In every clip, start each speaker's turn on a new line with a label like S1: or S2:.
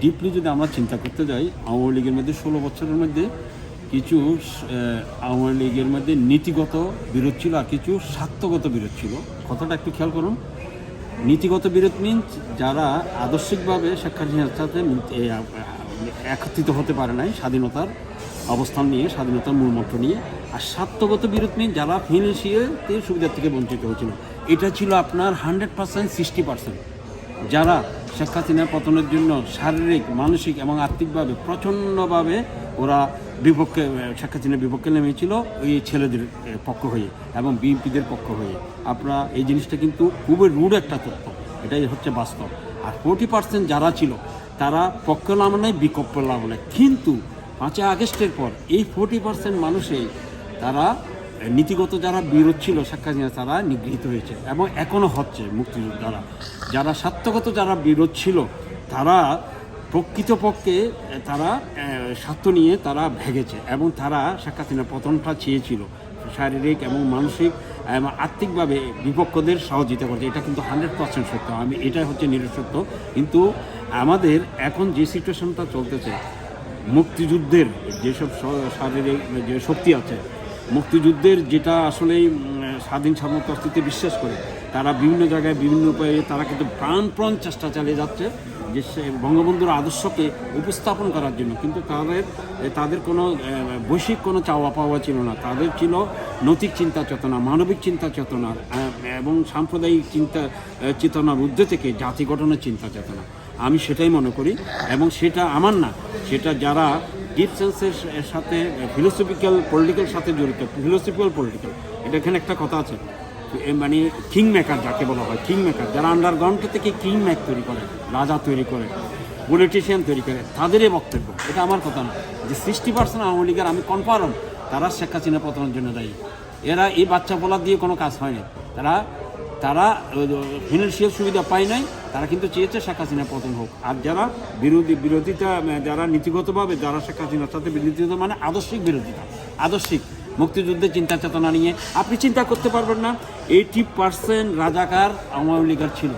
S1: Deeply যদি আমরা চিন্তা করতে যাই, আওয়ামী লীগের মধ্যে ষোলো বছরের মধ্যে কিছু আওয়ামী লীগের মধ্যে নীতিগত বিরোধ ছিল আর কিছু স্বার্থগত বিরোধ ছিল। কথাটা একটু খেয়াল করুন। নীতিগত বিরোধ মিনস যারা আদর্শিকভাবে হাসিনার সাথে একত্রিত হতে পারে নাই স্বাধীনতার অবস্থান নিয়ে, স্বাধীনতার মূলমন্ত্র নিয়ে। আর স্বার্থগত বিরোধ মিন যারা ফিনান্সিয়ালতে সুবিধা থেকে বঞ্চিত হয়েছিল। এটা ছিল আপনার হান্ড্রেড পার্সেন্ট সিক্সটি পার্সেন্ট যারা শেখ পতনের জন্য শারীরিক, মানসিক এবং আর্থিকভাবে প্রচণ্ডভাবে ওরা বিপক্ষে, শেখ হাসিনার বিপক্ষে নেমেছিল ওই ছেলেদের পক্ষ হয়ে এবং বিএনপিদের পক্ষ হয়ে। আপনারা এই জিনিসটা কিন্তু খুবই রুড একটা তথ্য। এটাই হচ্ছে বাস্তব। আর ফোর্টি পার্সেন্ট যারা ছিল, তারা পক্ষ লাভ নেয় বিকল্প লাভ নেয় কিন্তু পাঁচই আগস্টের পর এই ফোর্টি পার্সেন্ট মানুষই তারা নীতিগত যারা বিরোধ ছিল শেখ হাসিনা, তারা নিগৃহীত হয়েছে এবং এখনও হচ্ছে মুক্তিযোদ্ধারা। যারা স্বার্থগত যারা বিরোধ ছিল, তারা প্রকৃতপক্ষে, তারা স্বার্থ নিয়ে তারা ভেগেছে এবং তারা হাসিনার পতনটা চেয়েছিল শারীরিক এবং মানসিক এবং আর্থিকভাবে বিপক্ষদের সহযোগিতা করছে এটা কিন্তু হান্ড্রেড পার্সেন্ট সত্য। আমি, এটাই হচ্ছে নিরসত্য কিন্তু আমাদের এখন যে সিচুয়েশনটা চলতেছে, মুক্তিযুদ্ধের যেসব শারীরিক, যে শক্তি আছে মুক্তিযুদ্ধের যেটা আসলেই উম, স্বাধীন সার্বভৌম অস্তিত্বে বিশ্বাস করে তারা বিভিন্ন জায়গায় বিভিন্ন উপায়ে তারা কিন্তু প্রাণপ্রাণ চেষ্টা চালিয়ে যাচ্ছে যে বঙ্গবন্ধুর আদর্শকে উপস্থাপন করার জন্য। কিন্তু তাদের তাদের কোনো বৈশ্বিক কোনো চাওয়া পাওয়া ছিল না। তাদের ছিল নৈতিক চিন্তা চেতনা মানবিক চিন্তা চেতনা এবং সাম্প্রদায়িক চিন্তা চেতনার ঊর্ধ্বে থেকে জাতি গঠনের চিন্তা চেতনা। আমি সেটাই মনে করি এবং সেটা আমার না সেটা যারা ডিপ সেন্সের সাথে ফিলোসফিক্যাল পলিটিক্যাল সাথে জড়িত। ফিলোসফিক্যাল পলিটিক্যাল এটা এখানে একটা কথা আছে। মানে কিং মেকার যাকে বলা হয় কিং মেকার যারা আন্ডারগ্রাউন্ড থেকে কিং ম্যাক তৈরি করে, রাজা তৈরি করে পলিটিশিয়ান তৈরি করে, তাদেরই বক্তব্য। এটা আমার কথা না। যে সিক্সটি পার্সেন্ট আওয়ামী লীগের আমি কনফার্ম তারা শেখ হাসিনা পতনের জন্য দায়ী। এরা এই বাচ্চা বলা দিয়ে কোনো কাজ হয়নি তারা তারা ফিনান্সিয়াল সুবিধা পায় নাই তারা কিন্তু চেয়েছে শেখ হাসিনা পতন হোক। আর যারা বিরোধী বিরোধিতা যারা নীতিগতভাবে যারা শেখ হাসিনার সাথে বিরোধিতা মানে আদর্শিক বিরোধিতা, আদর্শিক মুক্তিযুদ্ধের চিন্তা চেতনা নিয়ে। আপনি চিন্তা করতে পারবেন না এইটি পার্সেন্ট রাজাকার আওয়ামী লীগের ছিল।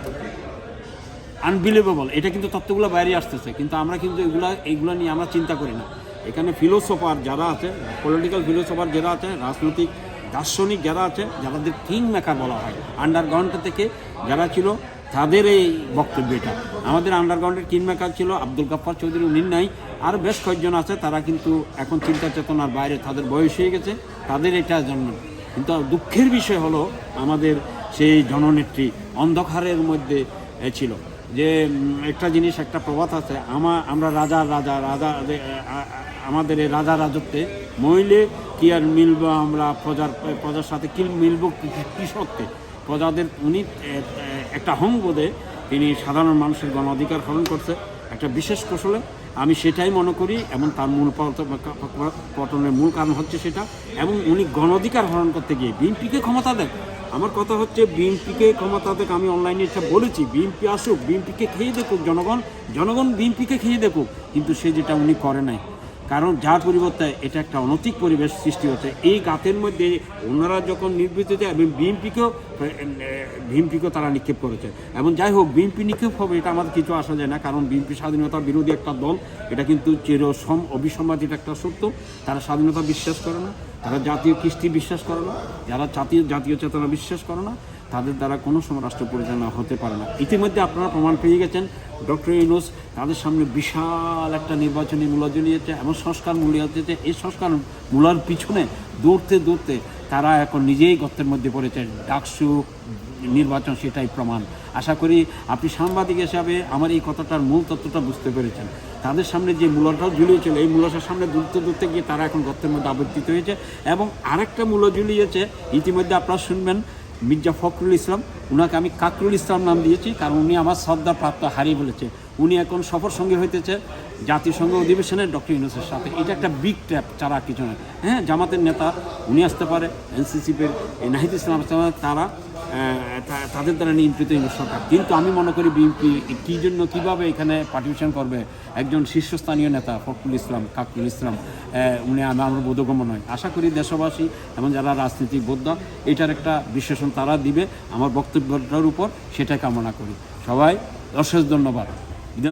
S1: আনবিলিভেবল এটা কিন্তু তত্ত্বগুলো বাইরে আসতেছে। কিন্তু আমরা কিন্তু এগুলা এইগুলো নিয়ে আমরা চিন্তা করি না। এখানে ফিলোসফার যারা আছে পলিটিক্যাল ফিলোসফার যারা আছে, রাজনৈতিক দার্শনিক যারা আছে, যাদের কিং মেকার বলা হয় আন্ডারগ্রাউন্ড থেকে যারা ছিল তাদের এই বক্তব্য এটা আমাদের আন্ডারগ্রাউন্ডের কিং মেকার ছিল আব্দুল গাফার চৌধুরী, উনি নাই। আর বেশ কয়েকজন আছে, তারা কিন্তু এখন চিন্তা চেতনার বাইরে, তাদের বয়স হয়ে গেছে, তাদের এটা জন্ম কিন্তু দুঃখের বিষয় হলো, আমাদের সেই জননেত্রী অন্ধকারের মধ্যে ছিল। যে একটা জিনিস, একটা প্রবাদ আছে, আমা, আমরা রাজা রাজা রাজা আমাদের এই রাজা রাজত্বে মহিলে কি আর মিলবো আমরা প্রজার প্রজার সাথে কি মিলবো কৃষককে প্রজাদের, উনি একটা হংবোধে তিনি সাধারণ মানুষের গণ অধিকার হরণ করছে। একটা বিশেষ কৌশলে আমি সেটাই মনে করি এবং তার মূল পত- পতনের মূল কারণ হচ্ছে সেটা। এবং উনি গণ অধিকার হরণ করতে গিয়ে বিএনপিকে ক্ষমতা দেন। আমার কথা হচ্ছে বিএনপিকে ক্ষমতা দেখ, আমি অনলাইনে এটা বলেছি, বিএনপি আসুক, বিএনপিকে খেয়ে দেখুক জনগণ জনগণ বিএনপিকে খেয়ে দেখুক। কিন্তু সে যেটা উনি করে নাই। কারণ যার পরিবর্তে এটা একটা অনৈতিক পরিবেশ সৃষ্টি হচ্ছে। এই গাতের মধ্যে ওনারা যখন নির্বিত এবং বিএনপিকেও বিএনপিকেও তারা নিক্ষেপ করেছে। এবং যাই হোক, বিএনপি নিক্ষেপ হবে এটা আমাদের কিছু আসা যায় না, কারণ বিএনপি স্বাধীনতা বিরোধী একটা দল। এটা কিন্তু চিরসম অবিসম্বাদিত একটা সত্য। তারা স্বাধীনতা বিশ্বাস করে না, তারা জাতীয় কৃষ্টি বিশ্বাস করে না, যারা জাতীয় জাতীয় চেতনা বিশ্বাস করে না। তাদের দ্বারা কোনো সময় রাষ্ট্র পরিচালনা হতে পারে না। ইতিমধ্যে আপনারা প্রমাণ পেয়ে গেছেন, ডক্টর ইউনুস তাদের সামনে বিশাল একটা নির্বাচনী মূল্য জ্বলিয়েছে এবং সংস্কার মূল্য হচ্ছে এই সংস্কার মূলার পিছনে দৌড়তে দৌড়তে তারা এখন নিজেই গর্তের মধ্যে পড়েছে। ডাকসু নির্বাচন সেটাই প্রমাণ। আশা করি আপনি সাংবাদিক হিসাবে আমার এই কথাটার মূল তত্ত্বটা বুঝতে পেরেছেন। তাদের সামনে যে মূল্যটাও ঝুলিয়েছিল, এই মূল্যটার সামনে দূরতে দূরতে গিয়ে তারা এখন গর্তের মধ্যে আবর্তিত হয়েছে এবং আরেকটা মূল্য ঝুলিয়েছে। ইতিমধ্যে আপনারা শুনবেন মির্জা ফখরুল ইসলাম, উনাকে আমি কাকরুল ইসলাম নাম দিয়েছি কারণ উনি আমার শ্রদ্ধা প্রাপ্ত হারিয়ে বলেছে। উনি এখন সফর সঙ্গে হইতেছে জাতিসংঘ অধিবেশনে ডক্টর ইউনুসের সাথে। এটা একটা বিগ ট্র্যাপ চারা কিছু হ্যাঁ জামাতের নেতা, উনি আসতে পারে, এনসিসিপের নাহিদ ইসলাম তারা তাদের দ্বারা নিয়ন্ত্রিত ইউনুস সরকার কিন্তু আমি মনে করি বিএনপি কী জন্য, কীভাবে এখানে পার্টিসিপেশন করবে? একজন শীর্ষস্থানীয় নেতা, ফখরুল ইসলাম কাকুল ইসলাম উনি আমি আমার বোধগম্য নয়। আশা করি দেশবাসী এবং যারা রাজনীতিক বোদ্ধা, এটার একটা বিশ্লেষণ তারা দিবে। আমার বক্তব্যটার উপর সেটা কামনা করি। সবাই অশেষ ধন্যবাদ।